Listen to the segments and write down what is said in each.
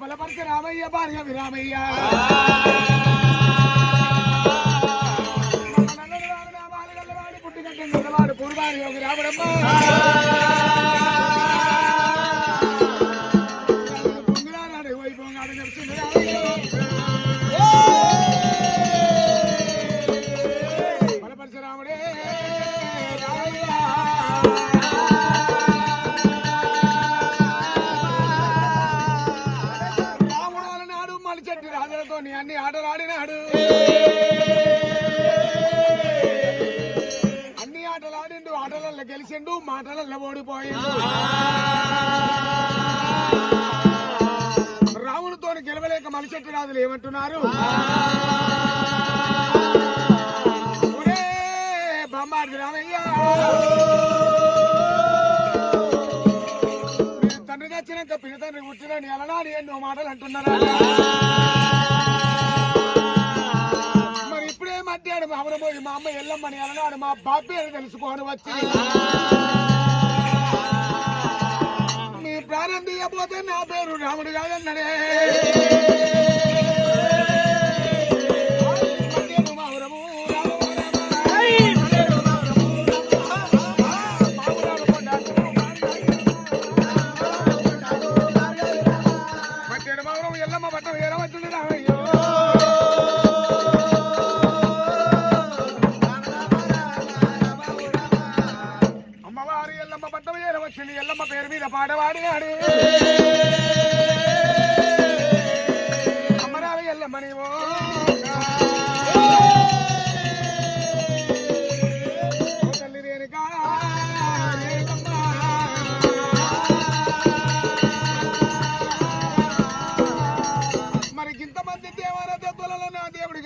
బలపరిచ రామయ్య భార్య విరామయ్య నల్లడు వాడు నా పుట్టినట్టు నల్లవాడు పూర్వాడు యోగి రాముడమ్మ పొంగులాడు వైభవంగాడు ఆటలు ఆడిండు ఆటలలో గెలిచిండు మాటలలో ఓడిపోయిండు. రాముడితో గెలవలేక మలిచెట్టు రాజులు ఏమంటున్నారు? ఒరే రామయ్య! తండ్రి తెచ్చినాక పిల్ల తండ్రి పుట్టినని నీ ఎన్నో మాటలు అంటున్నారా? బాబేరు తెలుసుకోని వచ్చి. నీ ప్రాణం నా పేరు రాముడు కాదన్నాడే.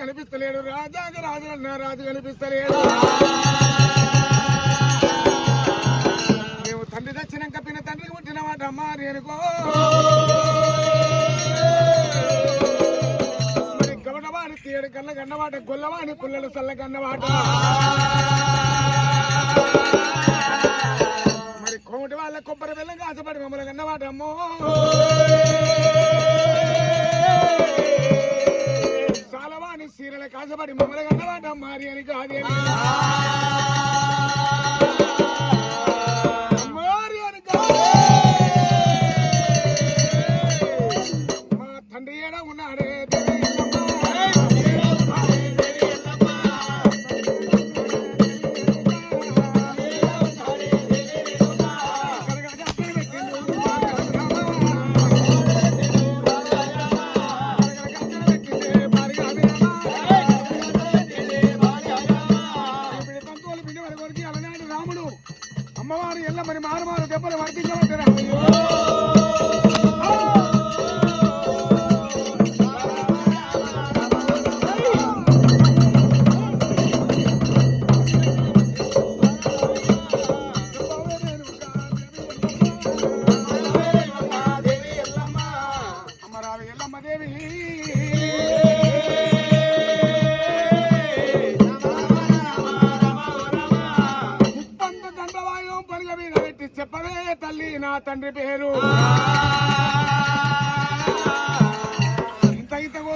కనిపిస్తలేడు. రాజాగ రాజు నా రాజు కనిపిస్తలేడు. మేము తండ్రి తెచ్చినాక పిన్న తండ్రికి పుట్టిన మాట అమ్మ నేనుకో ఏడు తీయడు కళ్ళ కన్నవాట గొల్లవాడి పుల్లల సల్ల గన్నవాట. మరి కోమటి వాళ్ళ కొబ్బరి బెల్లం కాసపడి మమ్మల్ని గన్నవాట అమ్మో. సాలవాణి సీరల కాసపడి మమ్మల్ని గన్నవాట మారి అని కాదే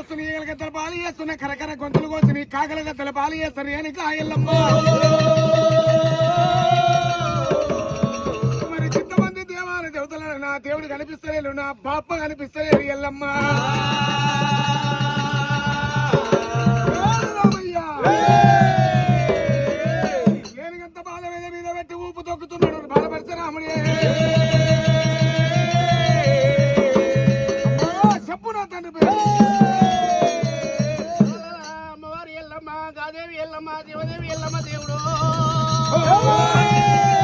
కోస్తుని ఈగల గద్దలు పాలు చేస్తున్న కరకర గొంతులు కోస్తుని కాకల గద్దలు పాలు చేస్తారు. అని కాయల్లమ్మ మరి చిత్తమంది దేవాల దేవతలను నా దేవుడు కనిపిస్తలేడు నా బాప్ప కనిపిస్తలేడు ఎల్లమ్మ. ఏనుగంత బాధ మీద మీద పెట్టి ఊపు తొక్కుతున్నాడు బాధపడితే Oh,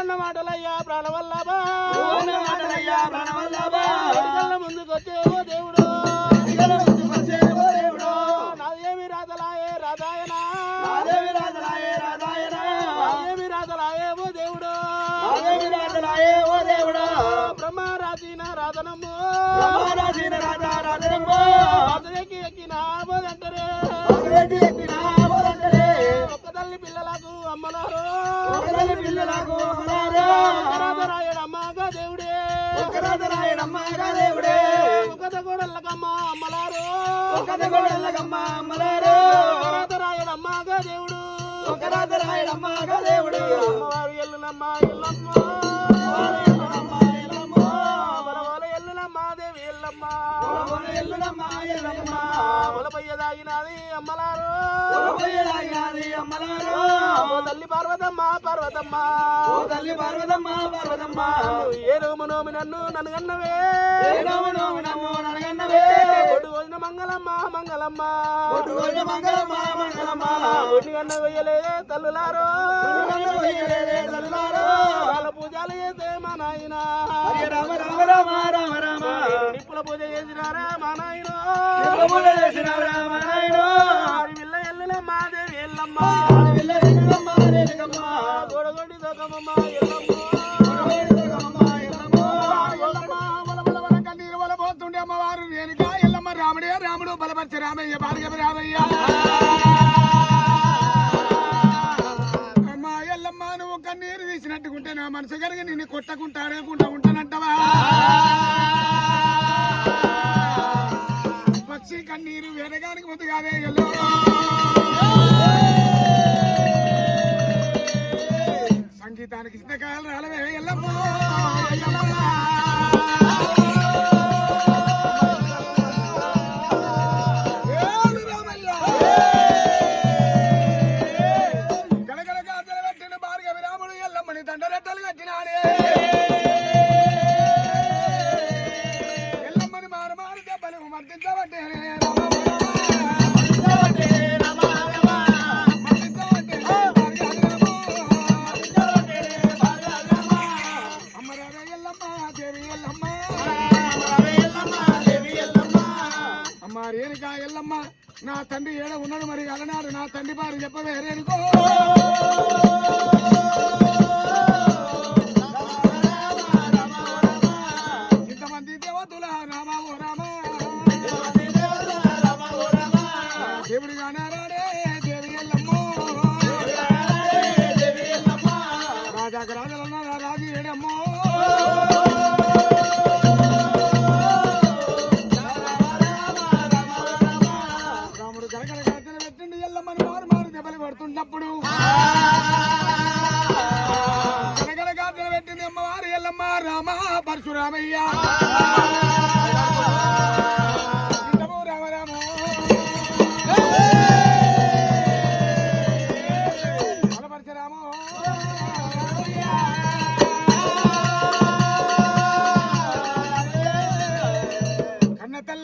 నువ్వన్న మాటలయ్యా ప్రాణవల్లభా అమ్మలారు. పిల్లలకు రాజరాయడమ్మగా దేవుడే. ఒకరాజరాయడమ్మగా దేవుడే. ఒక్కత గోడలకమ్మ అమ్మలారు. ఒకద గోడలకమ్మ అమ్మలారా. రాజరాయడమ్మగా దేవుడు. ఒకరాజరాయడమ్మగా దేవుడు. అమ్మవారు ఎల్లునమ్మ ఎల్లమ్మ. పొలమున ఎల్లునమ్మ ఎల్లమ్మ ఒలపయ్య దాగినది అమ్మలారు. ఓ తల్లి పార్వతమ్మ పార్వతమ్మ. ఓ తల్లి పార్వతమ్మ పార్వతమ్మ. ఏ రోము నోమి నన్ను నన్ను గన్నవే ఏ నోము నోము నన్ను ననగన్నవే ఒడ్డు రోజున మంగళమ్మ మంగళమ్మ. వెయ్యలేదే తల్లులారో. తల్లులారా. వాళ్ళ పూజలు చేసే మా నాయన. పూజ చేసినారా మా నాయన నిప్పుల చేసిన రామ నాయుడు. పిల్ల ఎల్లులమ్మ దేవి ఎల్లమ్మ. రేణుకమ్మ. అమ్మవారు. రేణుక ఎల్లమ్మ రాముడే రాముడు బలపరిచ రామయ్య భార్గవ రామయ్య. కన్నీరు తీసినట్టుకుంటే నా మనసు కనుక నిన్ను కొట్టకుంటా అడగకుండా ఉంటానంటవా? పక్షి కన్నీరు వెనగానికి ముందు కాదే ఎల్లో. సంగీతానికి చింతకాయలు రాలవే ఎల్లమ్మ. తండ్రి ఏడ ఉన్నాడు మరి అలనాడు నా తండ్రి గలగల గాజులు పెట్టింది అమ్మవారు ఎల్లమ్మ రామ పరశురామయ్య.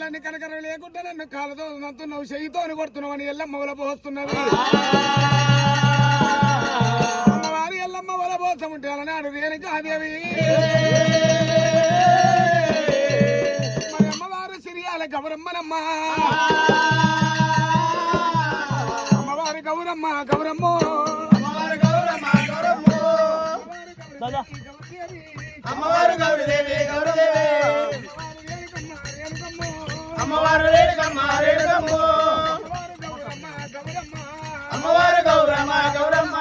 తల్లని కనకర లేకుండా నన్ను కాళ్ళతో నంతున్నావు చెయ్యితో కొడుతున్నావు అని ఎల్లమ్మ వల పోస్తున్నది అమ్మవారి ఎల్లమ్మ వల పోసముంటే అలనాడు రేణుకాదేవి మరి అమ్మవారు సిరియాల గౌరమ్మనమ్మ. అమ్మవారి గౌరమ్మ గౌరమ్మ. అమ్మవారు గౌరమ్మ గౌరమ్మ. అమ్మవారు గౌరీదేవి గౌరీదేవి. అమ్మవారు రేణుకమ్మ రేణుకమ్మ అమ్మవారు గౌరమ్మ గౌరమ్మ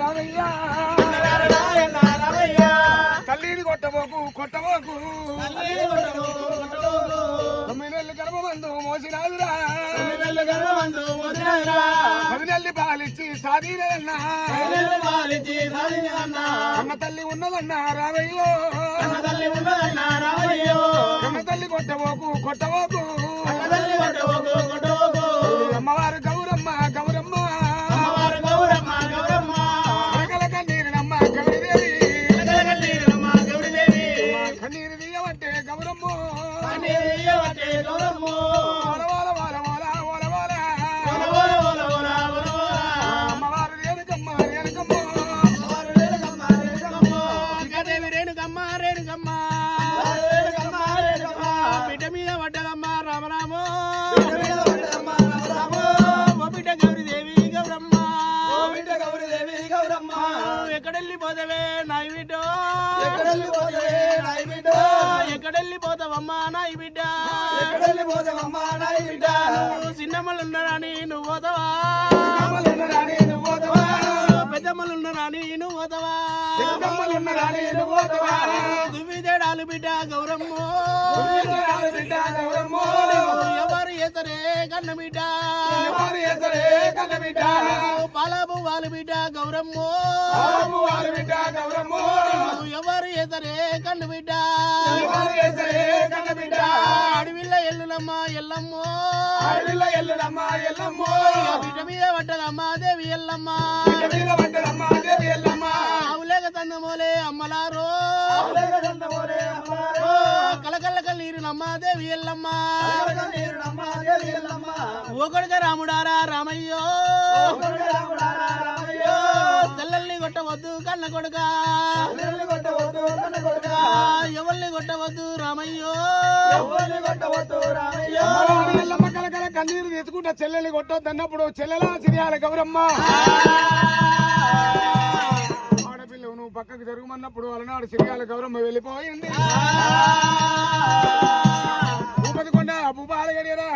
రామయ్య కొట్టబోకు కొట్టబోకు. తొమ్మిది నెలలు గర్భమందు మోసినాదురా తొమ్మిదేళ్ళ గర్భమందు మోసినాయిరా. పది నెలలు పాలిచ్చి సాధీనదన్నా. అన్న తల్లి ఉన్నదన్నా రావయ్యో కన్న తల్లి ఉన్నదన్నా రామయ్యో. తల్లి కొట్టబోకు, కొట్టబోకు. అమ్మవారు రామరామో బిడ్డ గౌరీదేవి గౌరమ్మ బిడ్డ గౌరీదేవి, గౌరమ్మ. ఎక్కడెళ్ళిపోతావే నాయి బిడ్డ ఎక్కడెళ్ళిపోతావే నాయి బిడ్డ? ఎక్కడెళ్ళిపోతావమ్మా నాయి బిడ్డ ఎక్కడెళ్ళిపోతావమ్మ నాయి బిడ్డ? నువ్వు చిన్నమ్మలున్నారని నువ్వు పోతావా దువ్విదేడాలు బిడ్డ గౌరమ్మ బిడ్డ గౌరమ్మ. ఎవరు ఎసరే కన్న బిడ్డ ఎవరు ఎసరే కన్న బిడ్డ? వాళ్ళు బిడ్డ గౌరమ్మ వారి బిడ్డ గౌరమ్మ. ఎవరు ఎసరే కన్ను బిడ్డ ఎవరు ఎసరే కన్న బిడ్డ? అడవిల్ల ఎల్లులమ్మ ఎల్లమ్మ అడవిలో ఎల్లుడమ్మ ఎల్లమ్మ. బిడ్డ మీద పడ్డదమ్మ దేవి ఎల్లమ్మ బిడ్డ మీద పడ్డదమ్మ దేవి ఎల్లమ్మ. అవులేక తందమోలే అమ్మలారో అలగదండమోరే అమ్మవారు. కలకల్ల కన్నీరు నమ్మ దేవి ఎల్లమ్మ. ఒకడిక రాముడారా రామయ్యో ఒకడు రాముడారా రామయ్యో. తెల్లల్ని కొట్టవద్దు కన్న కొడుక కొట్టవద్దు. ఎవరిని కొట్టవద్దు రామయ్యో కలకల కన్నీరు తెచ్చుకుంటా చెల్లెల్ని కొట్టొద్దన్నప్పుడు చెల్లెలా సిరియాల గౌరమ్మ నువ్వు పక్కకు జరుగుమన్నప్పుడు అలనాడు సిరియాల గౌరమ్మ వెళ్ళిపోయింది. భూపతి కొండ భూపాలగడియరా